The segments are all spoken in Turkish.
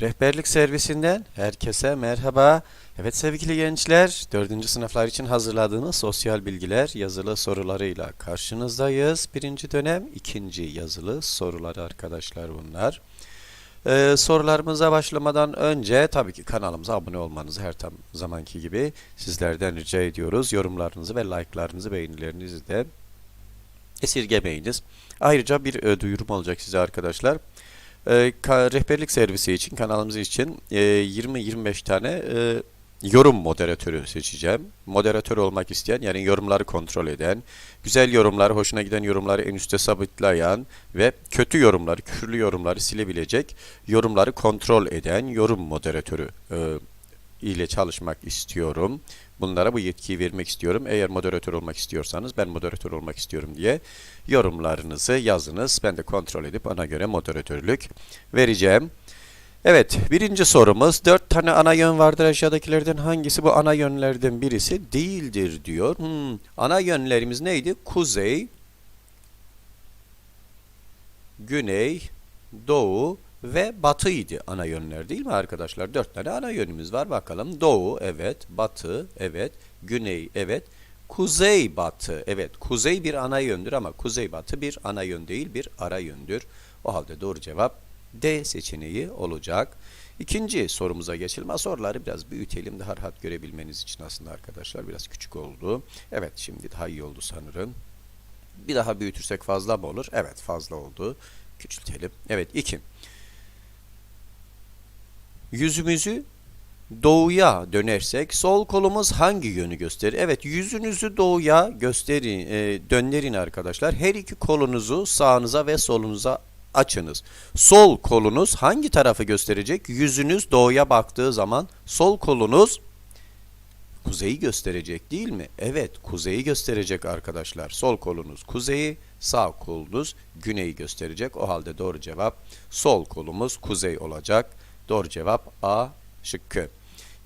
Rehberlik servisinden herkese merhaba. Evet sevgili gençler, 4. sınıflar için hazırladığımız sosyal bilgiler yazılı sorularıyla karşınızdayız. Birinci dönem ikinci yazılı soruları arkadaşlar bunlar. Ee, sorularımıza başlamadan önce tabii ki kanalımıza abone olmanızı her tam zamanki gibi sizlerden rica ediyoruz. Yorumlarınızı ve like'larınızı, beğenilerinizi de esirgemeyiniz. Ayrıca bir e, duyurum olacak size arkadaşlar. E, rehberlik servisi için, kanalımız için e, 20-25 tane e, yorum moderatörü seçeceğim. Moderatör olmak isteyen, yani yorumları kontrol eden, güzel yorumları, hoşuna giden yorumları en üste sabitleyen ve kötü yorumları, küfürlü yorumları silebilecek, yorumları kontrol eden yorum moderatörü e, ile çalışmak istiyorum. Bunlara bu yetkiyi vermek istiyorum. Eğer moderatör olmak istiyorsanız ben moderatör olmak istiyorum diye yorumlarınızı yazınız. Ben de kontrol edip ona göre moderatörlük vereceğim. Evet, birinci sorumuz. Dört tane ana yön vardır aşağıdakilerden hangisi bu ana yönlerden birisi değildir diyor. Hmm, ana yönlerimiz neydi? Kuzey, güney, doğu ve batıydı ana yönler değil mi arkadaşlar? Dört tane ana yönümüz var bakalım. Doğu evet, batı evet, güney evet, kuzey batı evet. Kuzey bir ana yöndür ama kuzey batı bir ana yön değil bir ara yöndür. O halde doğru cevap D seçeneği olacak. İkinci sorumuza geçelim. Soruları biraz büyütelim daha rahat görebilmeniz için aslında arkadaşlar. Biraz küçük oldu. Evet şimdi daha iyi oldu sanırım. Bir daha büyütürsek fazla mı olur? Evet fazla oldu. Küçültelim. Evet 2. Yüzümüzü doğuya dönersek sol kolumuz hangi yönü gösterir? Evet yüzünüzü doğuya gösterin, e, döndürün arkadaşlar. Her iki kolunuzu sağınıza ve solunuza açınız. Sol kolunuz hangi tarafı gösterecek? Yüzünüz doğuya baktığı zaman sol kolunuz kuzeyi gösterecek değil mi? Evet, kuzeyi gösterecek arkadaşlar. Sol kolunuz kuzeyi, sağ kolunuz güneyi gösterecek. O halde doğru cevap sol kolumuz kuzey olacak. Doğru cevap A şıkkı.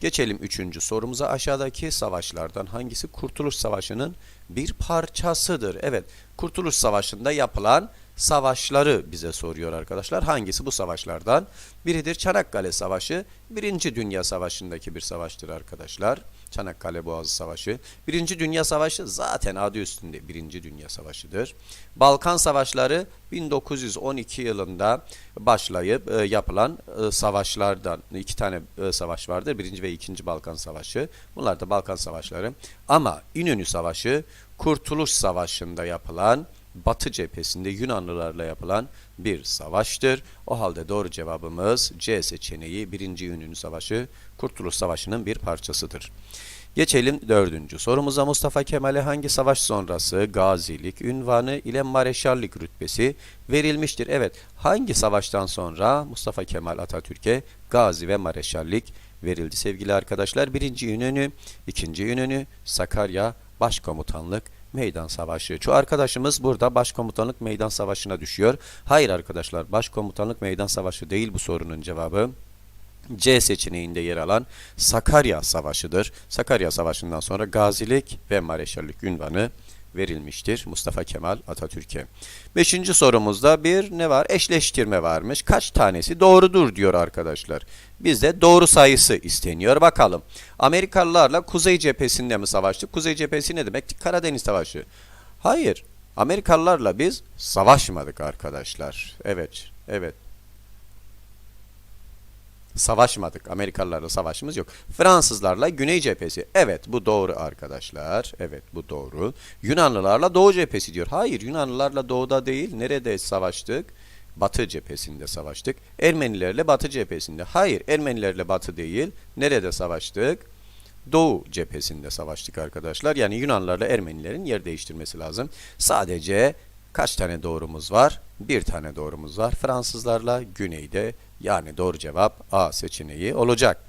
Geçelim üçüncü sorumuza. Aşağıdaki savaşlardan hangisi Kurtuluş Savaşı'nın bir parçasıdır? Evet, Kurtuluş Savaşı'nda yapılan savaşları bize soruyor arkadaşlar. Hangisi bu savaşlardan? Biridir Çanakkale Savaşı. Birinci Dünya Savaşı'ndaki bir savaştır arkadaşlar. Çanakkale Boğazı Savaşı. Birinci Dünya Savaşı zaten adı üstünde Birinci Dünya Savaşı'dır. Balkan Savaşları 1912 yılında başlayıp e, yapılan e, savaşlardan iki tane e, savaş vardır. Birinci ve ikinci Balkan Savaşı. Bunlar da Balkan Savaşları. Ama İnönü Savaşı Kurtuluş Savaşı'nda yapılan Batı cephesinde Yunanlılarla yapılan bir savaştır. O halde doğru cevabımız C seçeneği 1. Yunanlı Savaşı Kurtuluş Savaşı'nın bir parçasıdır. Geçelim dördüncü sorumuza Mustafa Kemal'e hangi savaş sonrası gazilik ünvanı ile mareşallik rütbesi verilmiştir? Evet hangi savaştan sonra Mustafa Kemal Atatürk'e gazi ve mareşallik verildi sevgili arkadaşlar? Birinci Yunanı, ikinci Yunanı, Sakarya, Başkomutanlık, Meydan Savaşı. Şu arkadaşımız burada Başkomutanlık Meydan Savaşı'na düşüyor. Hayır arkadaşlar Başkomutanlık Meydan Savaşı değil bu sorunun cevabı. C seçeneğinde yer alan Sakarya Savaşı'dır. Sakarya Savaşı'ndan sonra gazilik ve mareşallik ünvanı verilmiştir Mustafa Kemal Atatürk'e. Beşinci sorumuzda bir ne var? Eşleştirme varmış. Kaç tanesi doğrudur diyor arkadaşlar. Bizde doğru sayısı isteniyor. Bakalım. Amerikalılarla Kuzey cephesinde mi savaştık? Kuzey cephesi ne demek? Karadeniz Savaşı. Hayır. Amerikalılarla biz savaşmadık arkadaşlar. Evet. Evet. Savaşmadık. Amerikalılarla savaşımız yok. Fransızlarla Güney cephesi. Evet bu doğru arkadaşlar. Evet bu doğru. Yunanlılarla Doğu cephesi diyor. Hayır Yunanlılarla Doğu'da değil. Nerede savaştık? Batı cephesinde savaştık. Ermenilerle Batı cephesinde. Hayır Ermenilerle Batı değil. Nerede savaştık? Doğu cephesinde savaştık arkadaşlar. Yani Yunanlarla Ermenilerin yer değiştirmesi lazım. Sadece kaç tane doğrumuz var? Bir tane doğrumuz var. Fransızlarla güneyde yani doğru cevap A seçeneği olacak.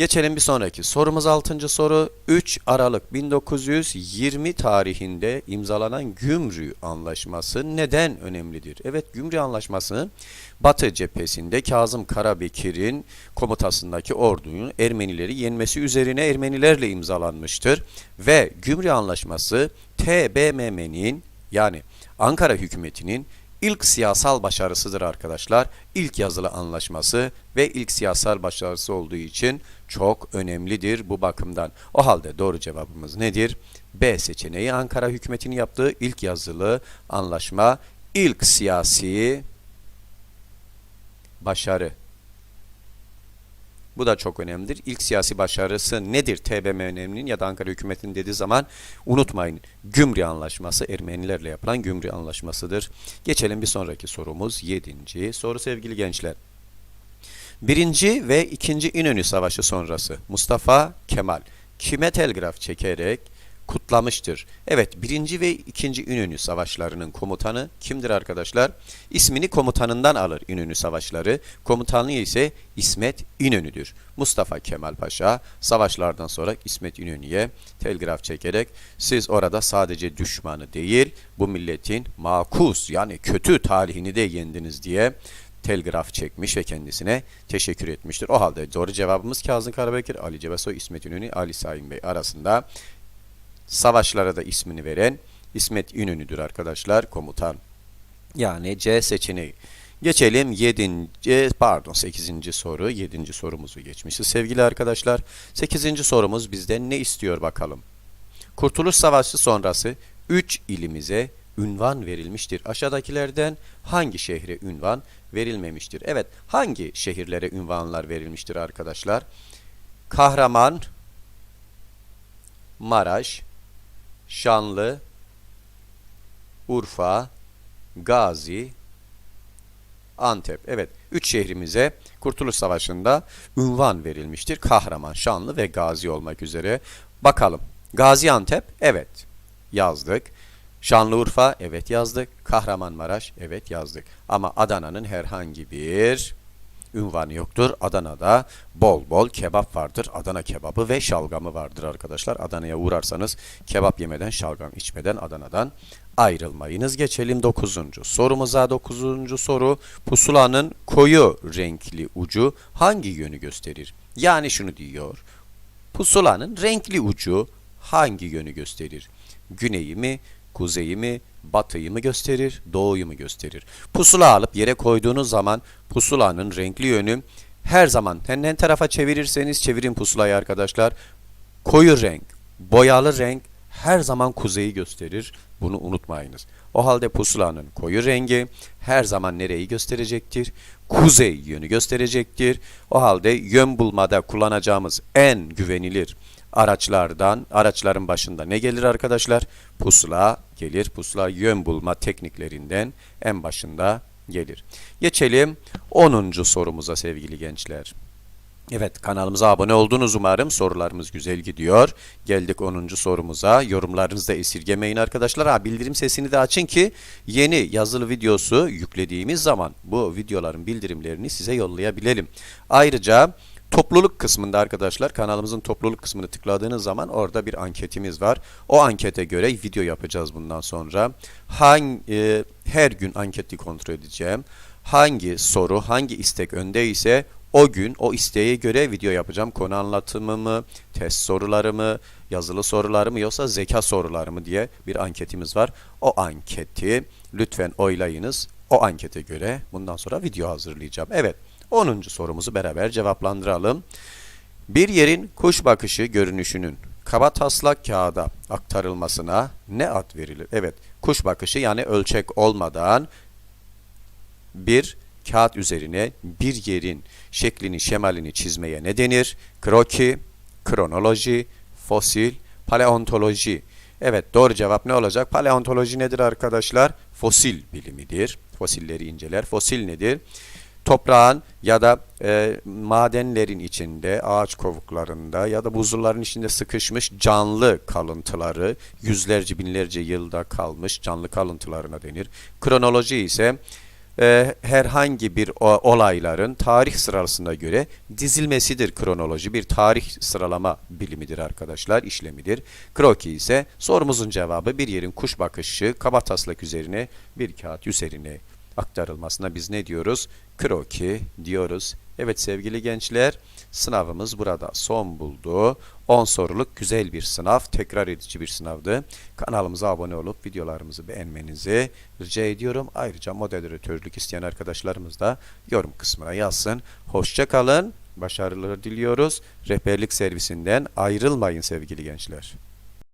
Geçelim bir sonraki. Sorumuz 6. soru. 3 Aralık 1920 tarihinde imzalanan Gümrü Anlaşması neden önemlidir? Evet Gümrü Anlaşması Batı cephesinde Kazım Karabekir'in komutasındaki ordunun Ermenileri yenmesi üzerine Ermenilerle imzalanmıştır. Ve Gümrü Anlaşması TBMM'nin yani Ankara hükümetinin ilk siyasal başarısıdır arkadaşlar. İlk yazılı anlaşması ve ilk siyasal başarısı olduğu için çok önemlidir bu bakımdan. O halde doğru cevabımız nedir? B seçeneği Ankara hükümetinin yaptığı ilk yazılı anlaşma, ilk siyasi başarı. Bu da çok önemlidir. İlk siyasi başarısı nedir TBMM'nin ya da Ankara hükümetinin dediği zaman unutmayın. Gümrü Anlaşması Ermenilerle yapılan Gümrü Anlaşmasıdır. Geçelim bir sonraki sorumuz. Yedinci soru sevgili gençler. Birinci ve ikinci İnönü Savaşı sonrası Mustafa Kemal kime telgraf çekerek kutlamıştır? Evet birinci ve ikinci İnönü Savaşlarının komutanı kimdir arkadaşlar? İsmini komutanından alır İnönü Savaşları. Komutanı ise İsmet İnönü'dür. Mustafa Kemal Paşa savaşlardan sonra İsmet İnönü'ye telgraf çekerek siz orada sadece düşmanı değil bu milletin makus yani kötü tarihini de yendiniz diye telgraf çekmiş ve kendisine teşekkür etmiştir. O halde doğru cevabımız Kazım Karabekir, Ali Cebesoy, İsmet İnönü, Ali Saim Bey arasında savaşlara da ismini veren İsmet İnönü'dür arkadaşlar komutan. Yani C seçeneği. Geçelim 7. pardon 8. soru. 7. sorumuzu geçmişiz sevgili arkadaşlar. 8. sorumuz bizden ne istiyor bakalım. Kurtuluş Savaşı sonrası 3 ilimize ünvan verilmiştir. Aşağıdakilerden hangi şehre ünvan verilmemiştir? Evet, hangi şehirlere ünvanlar verilmiştir arkadaşlar? Kahraman, Maraş, Şanlı, Urfa, Gazi, Antep. Evet, üç şehrimize Kurtuluş Savaşı'nda ünvan verilmiştir. Kahraman, Şanlı ve Gazi olmak üzere. Bakalım. Gaziantep, evet yazdık. Şanlıurfa, evet yazdık. Kahramanmaraş, evet yazdık. Ama Adana'nın herhangi bir ünvanı yoktur. Adana'da bol bol kebap vardır. Adana kebabı ve şalgamı vardır arkadaşlar. Adana'ya uğrarsanız kebap yemeden, şalgam içmeden Adana'dan ayrılmayınız. Geçelim 9. sorumuza. 9. soru pusulanın koyu renkli ucu hangi yönü gösterir? Yani şunu diyor. Pusulanın renkli ucu hangi yönü gösterir? Güneyi mi, kuzeyi mi, batıyı mı gösterir, doğuyu mu gösterir? Pusula alıp yere koyduğunuz zaman pusulanın renkli yönü her zaman ne tarafa çevirirseniz çevirin pusulayı arkadaşlar. Koyu renk, boyalı renk her zaman kuzeyi gösterir. Bunu unutmayınız. O halde pusulanın koyu rengi her zaman nereyi gösterecektir? Kuzey yönü gösterecektir. O halde yön bulmada kullanacağımız en güvenilir araçlardan, araçların başında ne gelir arkadaşlar? Pusula gelir. Pusula yön bulma tekniklerinden en başında gelir. Geçelim 10. sorumuza sevgili gençler. Evet kanalımıza abone oldunuz umarım. Sorularımız güzel gidiyor. Geldik 10. sorumuza. Yorumlarınızı da esirgemeyin arkadaşlar. Ha, bildirim sesini de açın ki yeni yazılı videosu yüklediğimiz zaman bu videoların bildirimlerini size yollayabilelim. Ayrıca Topluluk kısmında arkadaşlar kanalımızın topluluk kısmını tıkladığınız zaman orada bir anketimiz var. O ankete göre video yapacağız bundan sonra. Hangi, e, her gün anketi kontrol edeceğim. Hangi soru, hangi istek öndeyse o gün o isteğe göre video yapacağım. Konu anlatımı mı, test soruları mı, yazılı soruları mı yoksa zeka soruları mı diye bir anketimiz var. O anketi lütfen oylayınız. O ankete göre bundan sonra video hazırlayacağım. Evet. 10. sorumuzu beraber cevaplandıralım. Bir yerin kuş bakışı görünüşünün kaba taslak kağıda aktarılmasına ne ad verilir? Evet, kuş bakışı yani ölçek olmadan bir kağıt üzerine bir yerin şeklini, şemalini çizmeye ne denir? Kroki, kronoloji, fosil, paleontoloji. Evet doğru cevap ne olacak? Paleontoloji nedir arkadaşlar? Fosil bilimidir. Fosilleri inceler. Fosil nedir? Toprağın ya da e, madenlerin içinde, ağaç kovuklarında ya da buzulların içinde sıkışmış canlı kalıntıları, yüzlerce binlerce yılda kalmış canlı kalıntılarına denir. Kronoloji ise e, herhangi bir o, olayların tarih sırasına göre dizilmesidir kronoloji. Bir tarih sıralama bilimidir arkadaşlar, işlemidir. Kroki ise sorumuzun cevabı bir yerin kuş bakışı kaba taslak üzerine bir kağıt üzerine aktarılmasına biz ne diyoruz? Kroki diyoruz. Evet sevgili gençler, sınavımız burada son buldu. 10 soruluk güzel bir sınav, tekrar edici bir sınavdı. Kanalımıza abone olup videolarımızı beğenmenizi rica ediyorum. Ayrıca moderatörlük isteyen arkadaşlarımız da yorum kısmına yazsın. Hoşça kalın, başarılar diliyoruz. Rehberlik servisinden ayrılmayın sevgili gençler.